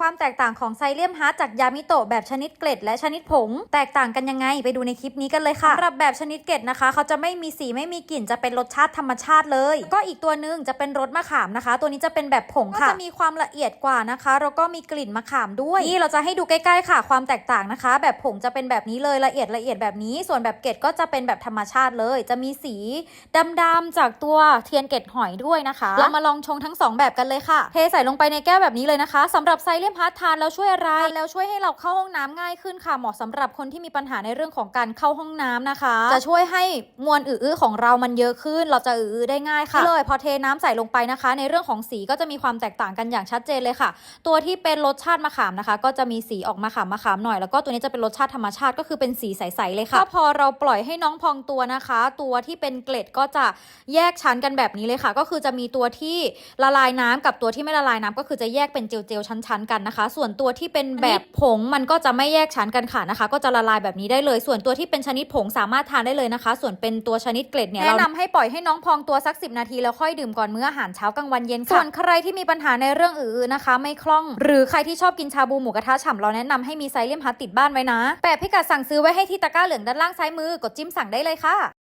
ความแตกต่างของไซเลียมฮาร์ดจากยามิโตะแบบชนิดเกล็ดและชนิดผง แตกต่างกันยังไงไปดูในคลิปนี้กันเลยค่ะสำหรับแบบชนิดเกล็ดนะคะ เขาจะไม่มีสีไม่มีกลิ่นจะเป็นรสชาติธรรมชาติเลย ก็อีกตัวหนึ่งจะเป็นรสมะขามนะคะ ตัวนี้จะเป็นแบบผงค่ะ ก็จะมีความละเอียดกว่านะคะแล้วก็มีกลิ่นมะขามด้วย นี่เราจะให้ดูใกล้ๆค่ะ ความแตกต่างนะคะ แบบผงจะเป็นแบบนี้เลยละเอียดละเอียดแบบนี้ ส่วนแบบเกล็ดก็จะเป็นแบบธรรมชาติเลย จะมีสีดำๆจากตัวเทียนเกล็ดหอยด้วยนะคะ เรามาลองชงทั้งสองแบบกันเลยค่ะ เทใส่ลงไปในแก้วแบบนี้เลยนะคะสำหรับไซเลียมฮาร์ดทานแล้วช่วยอะไร แล้วช่วยให้เราเข้าห้องน้ำง่ายขึ้นค่ะเหมาะสำหรับคนที่มีปัญหาในเรื่องของการเข้าห้องน้ำนะคะ จะช่วยให้มวลอื้อๆของเรามันเยอะขึ้น เราจะอื้อๆได้ง่ายค่ะเลยพอเทน้ำใส่ลงไปนะคะ ในเรื่องของสีก็จะมีความแตกต่างกันอย่างชัดเจนเลยค่ะ ตัวที่เป็นรสชาติมะขามนะคะ ก็จะมีสีออกมาขามมะขามหน่อย แล้วก็ตัวนี้จะเป็นรสชาติธรรมชาติก็คือเป็นสีใสๆเลยค่ะก็พอเราปล่อยให้น้องพองตัวนะคะ ตัวที่เป็นเกล็ดก็จะแยกชั้นกันแบบนี้เลยค่ะ ก็คือจะมีตัวที่ละลายน้ำกับตัวที่ไม่ละลายน้ำก็คือจะแยกเป็นเจลๆชั้นๆกันนะคะ ส่วนตัวที่เป็นแบบผงมันก็จะไม่แยกชั้นกันค่ะนะคะ ก็จะละลายแบบนี้ได้เลย ส่วนตัวที่เป็นชนิดผงสามารถทานได้เลยนะคะ ส่วนเป็นตัวชนิดเกล็ดเนี่ยแนะนำให้ปล่อยให้น้องพองตัวสัก 10 นาทีแล้วค่อยดื่มก่อนมื้ออาหารเช้ากลางวันเย็นค่ะส่วนใครที่มีปัญหาในเรื่องอื่นๆนะคะ ไม่คล่อง หรือใครที่ชอบกินชาบูหมูกระทะฉ่ำเราแนะนำให้มีไซเลียมฮัตติดบ้านไว้นะแปะพิกัดสั่งซื้อไว้ให้ที่ตะกร้าเหลืองด้านล่างซ้ายมือกดจิ้มสั่งได้เลยค่ะ